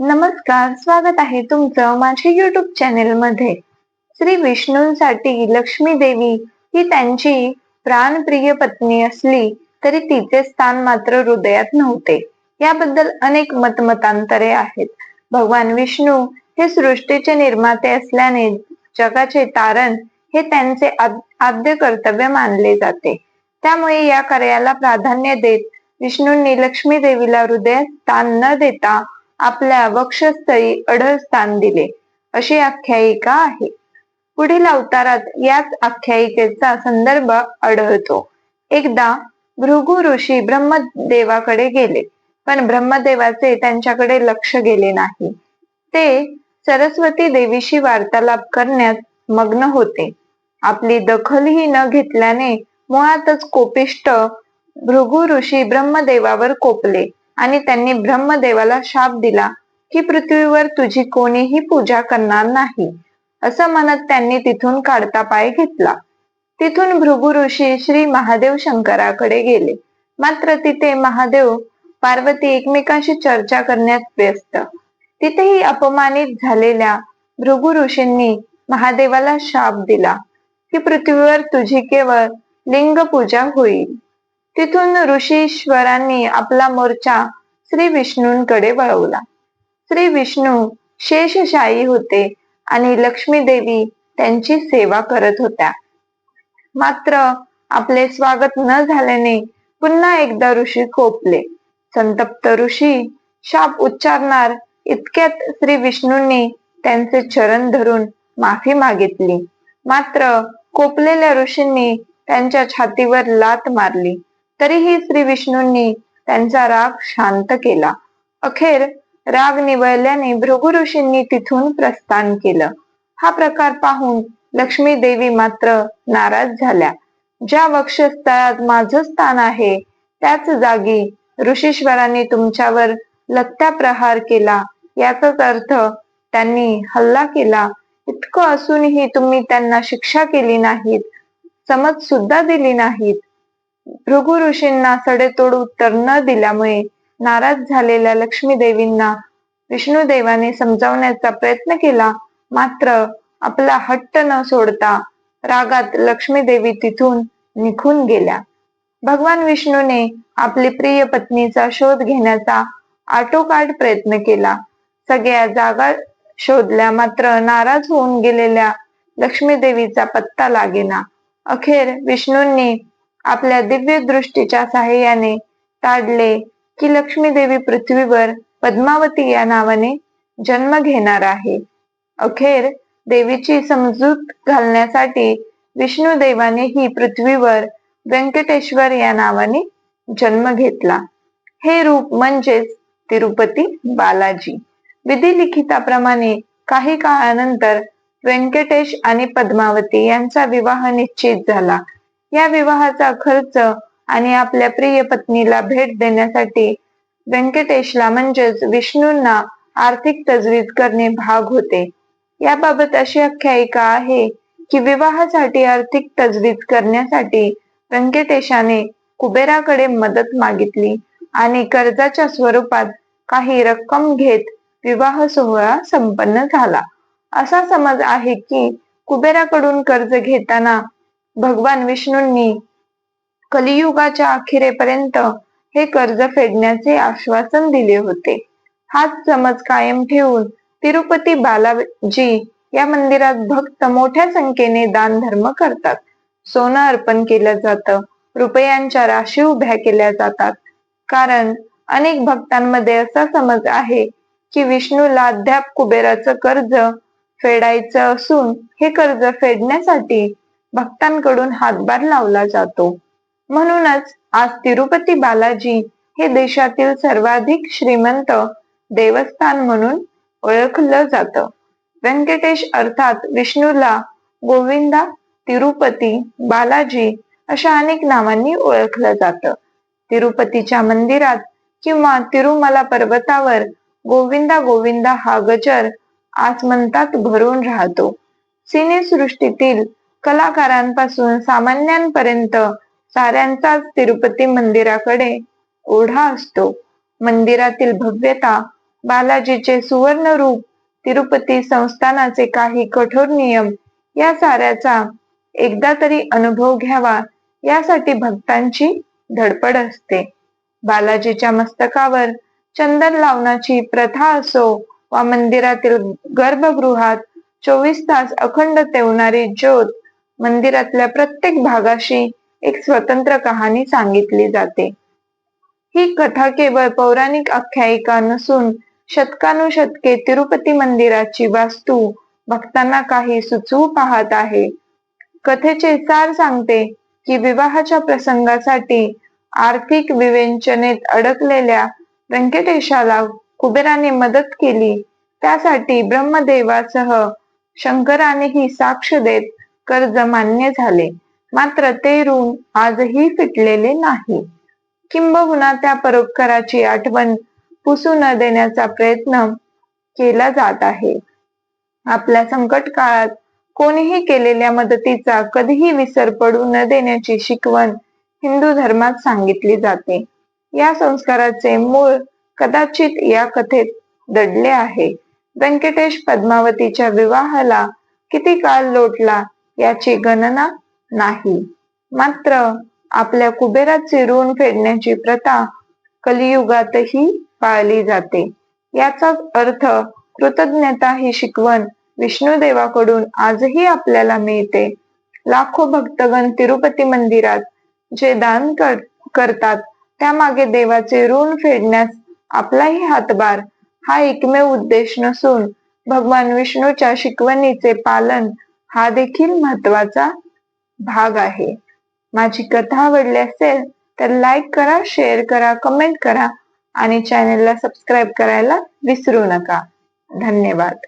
नमस्कार स्वागत आहे तुमचं माझ्या युट्यूब चॅनेल मध्ये श्री विष्णूंसाठी लक्ष्मी देवी ही त्यांची प्राणप्रिय पत्नी असली तरी तिचे स्थान मात्र हृदयात नव्हते. याबद्दल अनेक मतमतांतरे आहेत. भगवान विष्णू हे सृष्टीचे निर्माते असल्याने जगाचे तारण हे त्यांचे आद्य कर्तव्य मानले जाते. त्यामुळे या कार्याला प्राधान्य देत विष्णूंनी लक्ष्मी देवीला हृदयात स्थान न देता आपल्या वक्षस्थळी अढळ स्थान दिले. अशी आख्यायिका आहे. पुढील अवतारात याच आख्यायिकेचा संदर्भ आढळतो. एकदा भृगु ऋषी ब्रह्मदेवाकडे गेले. पण ब्रह्मदेवाचे त्यांच्याकडे लक्ष गेले नाही. ते सरस्वती देवीशी वार्तालाप करण्यात मग्न होते. आपली दखलही न घेतल्याने मुळातच कोपिष्ट भृगु ऋषी ब्रह्मदेवावर कोपले. आणि त्यांनी ब्रह्मदेवाला शाप दिला की पृथ्वीवर तुझी कोणीही पूजा करणार नाही असं म्हणत त्यांनी तिथून काढता पाय घेतला. तिथून भृगु ऋषी श्री महादेव शंकराकडे गेले. मात्र तिथे महादेव पार्वती एकमेकांशी चर्चा करण्यात व्यस्त. तिथेही अपमानित झालेल्या भृगु ऋषींनी महादेवाला शाप दिला की पृथ्वीवर तुझी केवळ लिंग पूजा होईल. तिथून ऋषीश्वरांनी आपला मोर्चा श्री विष्णूंकडे वळवला. श्री विष्णू शेषशाही होते आणि लक्ष्मी देवी त्यांची सेवा करत होत्या. मात्र आपले स्वागत न झाल्याने पुन्हा एकदा ऋषी कोपले. संतप्त ऋषी शाप उच्चारणार इतक्यात श्री विष्णूंनी त्यांचे चरण धरून माफी मागितली. मात्र कोपलेल्या ऋषींनी त्यांच्या छातीवर लात मारली. तरीही श्री विष्णूंनी त्यांचा राग शांत केला. अखेर राग निवळल्याने भृगु ऋषींनी तिथून प्रस्थान केलं. हा प्रकार पाहून लक्ष्मी देवी मात्र नाराज झाल्या. ज्या वक्षस्थळात माझं स्थान आहे त्याच जागी ऋषीश्वरांनी तुमच्यावर लत्या प्रहार केला. याचाच अर्थ त्यांनी हल्ला केला. इतकं असूनही तुम्ही त्यांना शिक्षा केली नाहीत समज सुद्धा दिली नाहीत. भृगु ऋषींना सडेतोड उत्तर न दिल्यामुळे नाराज झालेल्या लक्ष्मी देवींना विष्णुदेवाने समजावण्याचा प्रयत्न केला. मात्र आपला हट्ट न सोडता रागात लक्ष्मी देवी तिथून निघून गेल्या. भगवान विष्णूने आपली प्रिय पत्नीचा शोध घेण्याचा आटोकाट प्रयत्न केला. सगळ्या जागा शोधल्या मात्र नाराज होऊन गेलेल्या लक्ष्मी देवीचा पत्ता लागेना. अखेर विष्णूंनी आपल्या दिव्य दृष्टीच्या सहाय्याने काढले की लक्ष्मी देवी पृथ्वीवर पद्मावती या नावाने जन्म घेणार आहे. अखेर देवीची समजूत घालण्यासाठी विष्णू देवाने ही पृथ्वीवर व्यंकटेश्वर या नावाने जन्म घेतला. हे रूप म्हणजेच तिरुपती बालाजी. विधी लिखिताप्रमाणे काही काळानंतर व्यंकटेश आणि पद्मावती यांचा विवाह निश्चित झाला. या विवाहाचा खर्च आणि आपल्या प्रिय पत्नीला भेट देण्यासाठी व्यंकटेशला म्हणजेच विष्णूंना आर्थिक तजवीज करणे भाग होते. याबाबत अशी आख्यायिका आहे की विवाहासाठी आर्थिक तजवीज करण्यासाठी व्यंकटेशाने कुबेराकडे मदत मागितली आणि कर्जाच्या स्वरूपात काही रक्कम घेत विवाह सोहळा संपन्न झाला. असा समज आहे की कुबेराकडून कर्ज घेताना भगवान विष्णूंनी कलियुगाच्या अखेरेपर्यंत हे कर्ज फेडण्याचे आश्वासन दिले होते. हाच समज कायम ठेवून तिरुपती बालाजी या मंदिरात भक्त मोठ्या संख्येने दान धर्म करतात. सोनं अर्पण केलं जातं रुपयांच्या राशी उभ्या केल्या जातात. कारण अनेक भक्तांमध्ये असा समज आहे की विष्णूला अद्याप कुबेराचं कर्ज फेडायचं असून हे कर्ज फेडण्यासाठी भक्तांकडून हातभार लावला जातो. म्हणूनच आज तिरुपती बालाजी हे देशातील सर्वाधिक श्रीमंत देवस्थान म्हणून ओळखलं जात. व्यंकटेश अर्थात विष्णूला गोविंदा तिरुपती बालाजी अशा अनेक नावांनी ओळखलं जातं. तिरुपतीच्या मंदिरात किंवा तिरुमला पर्वतावर गोविंदा गोविंदा हा गजर आसमंतात भरून राहतो. सिनेसृष्टीतील कलाकारांपासून सामान्यांपर्यंत साऱ्यांचाच तिरुपती मंदिराकडे ओढा असतो. मंदिरातील भव्यता बालाजीचे सुवर्ण रूप तिरुपती संस्थानाचे काही कठोर नियम या साऱ्याचा एकदा तरी अनुभव घ्यावा यासाठी भक्तांची धडपड असते. बालाजीच्या मस्तकावर चंदन लावण्याची प्रथा असो वा मंदिरातील गर्भगृहात चोवीस तास अखंड तेवणारी ज्योत मंदिरातल्या प्रत्येक भागाशी एक स्वतंत्र कहाणी सांगितली जाते. ही कथा केवळ पौराणिक आख्यायिका नसून शतकानुशतके तिरुपती मंदिराची वास्तू भक्तांना काही सुचवू पाहत आहे. कथेचे सार सांगते की विवाहाच्या प्रसंगासाठी आर्थिक विवेचनेत अडकलेल्या व्यंकटेशाला कुबेराने मदत केली. त्यासाठी ब्रह्मदेवासह शंकरानेही साक्ष देत कर्ज मान्य झाले. मात्र ते ऋण आजही फिटलेले नाही. किंबहुना त्या परोपकाराची आठवण पुसू न देण्याचा प्रयत्न केला जात आहे. आपल्या संकट काळात कोणीही केलेल्या मदतीचा कधीही विसर पडू न देण्याची शिकवण हिंदू धर्मात सांगितली जाते. या संस्काराचे मूळ कदाचित या कथेत दडले आहे. व्यंकटेश पद्मावतीच्या विवाहाला किती काळ लोटला याची गणना नाही. मात्र आपल्या कुबेराचे ऋण फेडण्याची प्रथा कलियुगातही पाळली जाते. याचा अर्थ कृतज्ञता ही शिकवण विष्णुदेवाकडून आजही आपल्याला मिळते. लाखो भक्तगण तिरुपती मंदिरात जे दान कर करतात त्यामागे देवाचे ऋण फेडण्यास आपलाही हातभार हा एकमेव उद्देश नसून भगवान विष्णूच्या शिकवणीचे पालन हा देखील महत्त्वाचा भाग आहे. माझी कथा आवडली असेल तर लाईक करा शेअर करा कमेंट करा आणि चॅनेलला सबस्क्राईब करायला विसरू नका. धन्यवाद.